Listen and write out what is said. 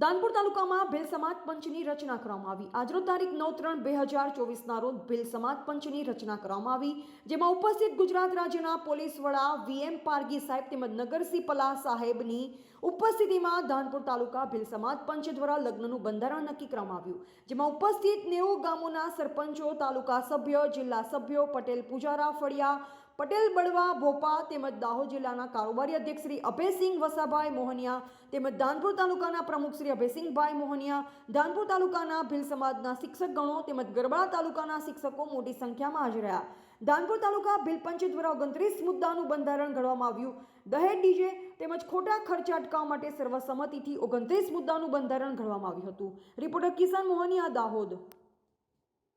દાનપુર તાલુકામાં ભીલ સમાજ પંચની રચના કરવામાં આવી. આજરોજ તારીખ નવ ત્રણ બે હજાર ચોવીસના રોજ ભીલ સમાજ પંચની રચના કરવામાં આવી, જેમાં ઉપસ્થિત ગુજરાત રાજ્યના પોલીસ વડા વીએમ પારગી સાહેબ તેમજ નગરસિંહ પલા સાહેબની ઉપસ્થિતિમાં ધાનપુર તાલુકા ભીલ સમાજ પંચ દ્વારા લગ્નનું બંધારણ નક્કી કરવામાં આવ્યું, જેમાં ઉપસ્થિત નેવું ગામોના સરપંચો, તાલુકા સભ્ય, જિલ્લા સભ્યો, પટેલ પૂજારા, ફળિયા પટેલ બળવા ભોપા તેમજ દાહોદ જિલ્લાના કારોબારી અધ્યક્ષ શ્રી અભયસિંહ વસાભાઈ મોહનિયા તેમજ ધાનપુર તાલુકાના પ્રમુખ શ્રી અભયસિંહભાઈ મોહનિયા ધાનપુર તાલુકાના ભીલ સમાજના શિક્ષકગણો તેમજ ગરબડા તાલુકાના શિક્ષકો મોટી સંખ્યામાં હાજર રહ્યા. ધાનપુર તાલુકા ભીલ પંચ દ્વારા ઓગણત્રીસ મુદ્દાનું બંધારણ ઘડવામાં આવ્યું. દહેજ ડીજે તેમજ ખોટા ખર્ચ અટકાવવા માટે સર્વસંમતિથી ઓગણત્રીસ મુદ્દાનું બંધારણ ઘડવામાં આવ્યું હતું. રિપોર્ટર કિસાન મોહનિયા, દાહોદ.